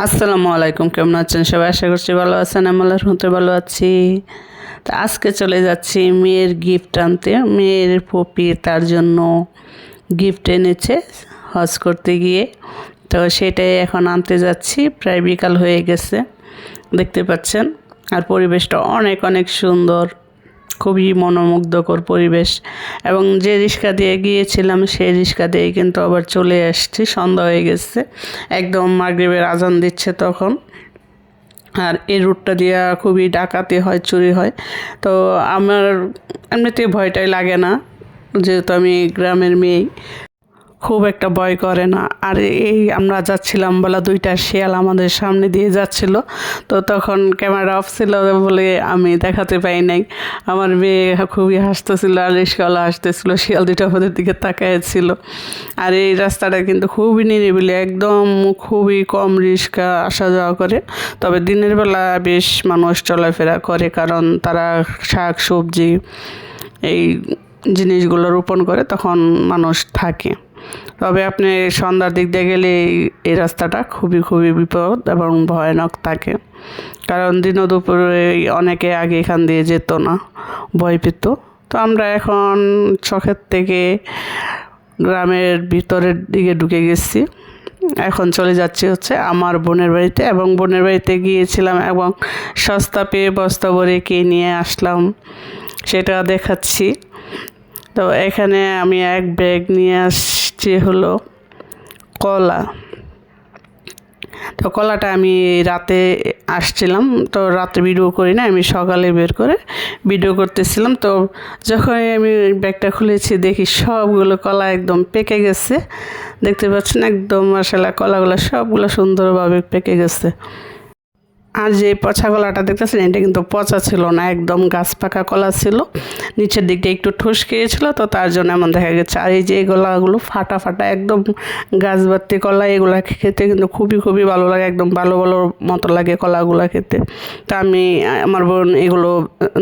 আসসালামু আলাইকুম, কেমন আছেন? সবাই আশা করছি ভালো আছেন আমলার হতে ভালো আছি। তা আজকে চলে যাচ্ছি মেয়ের গিফট আনতে। মেয়ের পপি তার জন্য গিফট এনেছে হজ করতে গিয়ে। তো সেটাই এখন আনতে যাচ্ছি, প্রায় বিকাল হয়ে গেছে, দেখতে পাচ্ছেন। আর পরিবেশটা অনেক অনেক সুন্দর। খুবই মনোমুগ্ধকর পরিবেশ। এবং যে রিক্সা দিয়ে গিয়েছিলাম, সেই রিক্সা দিয়েই কিন্তু আবার চলে আসছি। সন্ধ্যা হয়ে গেছে। একদম মাগরীবের আজান দিচ্ছে তখন। আর এই রুটটা দিয়ে খুবই ডাকাতি হয়, চুরি হয়। তো আমার এমনিতে ভয়টাই লাগে না, যেহেতু আমি গ্রামের মেয়ে। খুব একটা ভয় করে না। আর এই আমরা যাচ্ছিলাম বলা দুইটা শিয়াল আমাদের সামনে দিয়ে যাচ্ছিল। তো তখন ক্যামেরা অফ ছিল বলে আমি দেখাতে পাই নাই। আমার মেয়ে খুবই হাসতেছিল আর রিস্কাওয়ালা হাসতেছিল, শিয়াল দুইটা আমাদের দিকে তাকাইছিল। আর এই রাস্তাটা কিন্তু খুবই নিরিবিলি, একদম খুবই কম রিস্কা আসা যাওয়া করে। তবে দিনের বেলা বেশ মানুষ চলাফেরা করে কারণ তারা শাক, সবজি, এই জিনিসগুলো রোপণ করে তখন মানুষ থাকে। তবে আপনি সন্ধ্যার দিক দিয়ে গেলে এই- রাস্তাটা খুবই খুবই বিপদ এবং ভয়ানক থাকে। কারণ দিন দুপুরে অনেকে আগে এখান দিয়ে যেত না, ভয় পেত। তো আমরা এখন চোখের থেকে গ্রামের ভিতরের দিকে ঢুকে গেছি। এখন চলে যাচ্ছি হচ্ছে আমার বোনের বাড়িতে এবং বোনের বাড়িতে গিয়েছিলাম এবং সস্তা পেয়ে বস্তা ভরে কে নিয়ে আসলাম সেটা দেখাচ্ছি। তো এখানে আমি এক ব্যাগ নিয়ে আসছি হলো কলা। তো কলাটা আমি রাতে আসছিলাম, তো রাতে ভিডিও করি না আমি সকালে বের করে ভিডিও করতেছিলাম। তো যখন আমি ব্যাগটা খুলেছি, দেখি সবগুলো কলা একদম পেকে গেছে। দেখতে পাচ্ছেন, একদম মশলা কলাগুলো সবগুলো সুন্দরভাবে পেকে গেছে। আর যে পচা কলাটা দেখতেছেন এটা কিন্তু পচা ছিল না, একদম গাছ পাকা কলা ছিল। নিচের দিকটা একটু ঠুস খেয়েছিল তো তার জন্য এমন দেখা গেছে। আর এই যে গলাগুলো ফাটা ফাটা, একদম গাছ বাত্তি কলা এগুলা খেতে কিন্তু খুবই খুবই ভালো লাগে, একদম ভালো ভালো মতো লাগে কলাগুলো খেতে। তা আমি, আমার বোন এগুলো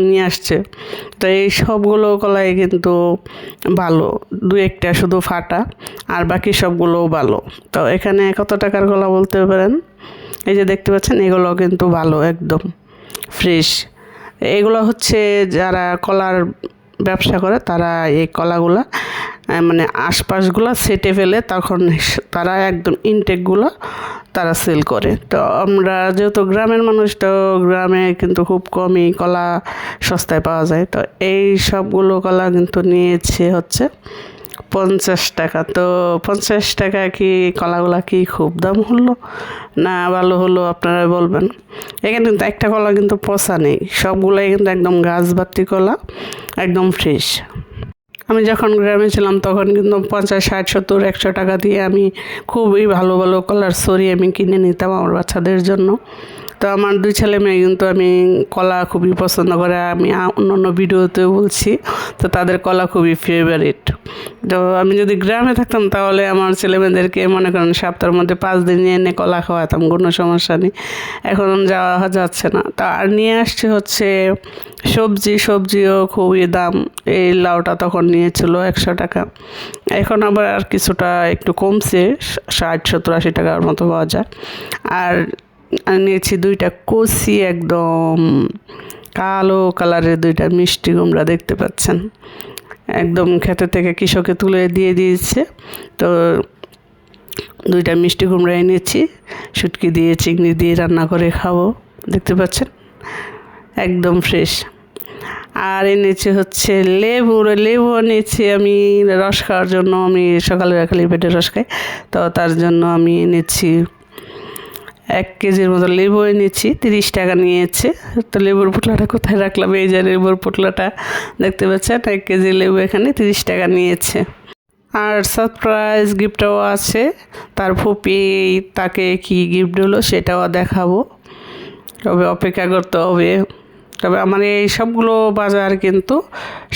নিয়ে আসছে। তো এই সবগুলো কলাই কিন্তু ভালো, দু একটা শুধু ফাটা, আর বাকি সবগুলোও ভালো। তো এখানে কত টাকার কলা বলতে পারেন? এই যে দেখতে পাচ্ছেন এগুলো কিন্তু ভালো, একদম ফ্রেশ এগুলো হচ্ছে যারা কলার ব্যবসা করে, তারা এই কলাগুলা মানে আশপাশগুলো সেটে ফেলে তখন তারা একদম ইনটেকগুলো তারা সেল করে। তো আমরা যেহেতু গ্রামের মানুষ, তো গ্রামে কিন্তু খুব কমই কলা সস্তায় পাওয়া যায়। তো এই সবগুলো কলা কিন্তু নিয়েছে হচ্ছে পঞ্চাশ টাকা। তো পঞ্চাশ টাকা কি কলাগুলা কি খুব দাম হলো? না, ভালো হলো, আপনারা বলবেন। এখানে কিন্তু একটা কলা কিন্তু পচা নেই। সবগুলাই কিন্তু একদম গাছ বাতি কলা, একদম ফ্রেশ আমি যখন গ্রামে ছিলাম তখন কিন্তু পঞ্চাশ, ষাট, সত্তর, একশো টাকা দিয়ে আমি খুবই ভালো ভালো কলার সরি আমি কিনে নিতাম আমার বাচ্চাদের জন্য। তো আমার দুই ছেলে মেয়ে কিন্তু আমি কলা খুবই পছন্দ করে। আমি অন্য অন্য ভিডিওতেও বলছি, তো তাদের কলা খুবই ফেভারিট তো আমি যদি গ্রামে থাকতাম তাহলে আমার ছেলে মেয়েদেরকে মনে করেন সপ্তাহের মধ্যে পাঁচ দিন নিয়ে এনে কলা খাওয়াতাম, কোনো সমস্যা নেই। এখন যাওয়া যাচ্ছে না। তা আর নিয়ে আসছে হচ্ছে সবজি, সবজিও খুবই দাম। এই লাউটা তখন নিয়েছিল একশো টাকা। এখন আবার আর কিছুটা একটু কমছে ষাট সত্তর, আশি টাকার মতো পাওয়া যায়। আর নিয়েছি দুইটা কচি একদম কালো কালারের দুইটা মিষ্টি কুমড়া দেখতে পাচ্ছেন। একদম খেতে থেকে কৃষকে তুলে দিয়ে দিয়েছে। তো দুইটা মিষ্টি কুমড়া এনেছি, শুটকি দিয়ে, চিংড়ি দিয়ে রান্না করে খাব। দেখতে পাচ্ছেন? একদম ফ্রেশ। আর এনেছি হচ্ছে লেবু লেবু এনেছি আমি, রস খাওয়ার জন্য আমি সকালে খালি পেটে রস খাই। তো তার জন্য আমি এনেছি এক কেজির মতো লেবু এনেছি, তিরিশ টাকা নিয়েছে। তো লেবুর পোটলাটা কোথায় রাখলাম? এই যে লেবুর পোটলাটা, দেখতে পাচ্ছেন? এক কেজি লেবু এখানে তিরিশ টাকা নিয়েছে। আর সারপ্রাইজ গিফটও আছে। তার ফুপি তাকে কি গিফট হলো সেটাও দেখাবো। তবে অপেক্ষা করতে হবে। তবে আমার এই সবগুলো বাজার কিন্তু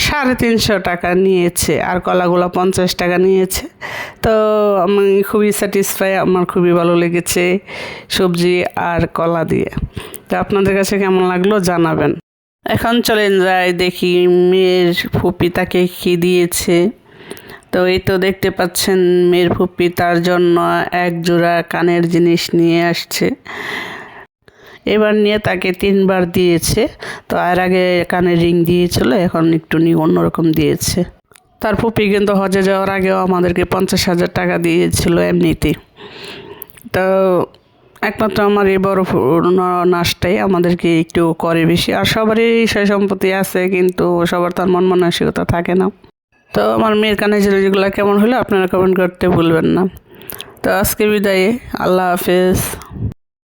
সাড়ে তিনশো টাকা নিয়েছে, আর কলাগুলো পঞ্চাশ টাকা নিয়েছে। তো আমি খুবই স্যাটিসফাই আমার খুবই ভালো লেগেছে সবজি আর কলা দিয়ে। তো আপনাদের কাছে কেমন লাগল জানাবেন। এখন চলেন যাই, দেখি মেয়ের ফুপি তাকে কী দিয়েছে। তো এই তো দেখতে পাচ্ছেন, মেয়ের ফুপি তার জন্য এক জোড়া কানের জিনিস নিয়ে আসছে। এবার নিয়ে তাকে তিনবার দিয়েছে। তো আর আগে কানে রিং দিয়েছিল, এখন একটু নিয়ে অন্যরকম দিয়েছে। তার ফুপি কিন্তু হজে যাওয়ার আগেও আমাদেরকে পঞ্চাশ হাজার টাকা দিয়েছিল এমনিতে। তো একমাত্র আমার এই বড় নাচটাই আমাদেরকে একটু করে বেশি। আর সবারই সয় সম্পত্তি আছে, কিন্তু সবার তার মন মানসিকতা থাকে না। তো আমার মেয়ের কানে জিনিসগুলো কেমন হলো আপনারা কমেন্ট করতে ভুলবেন না। তো আজকে বিদায়ে, আল্লাহ হাফেজ।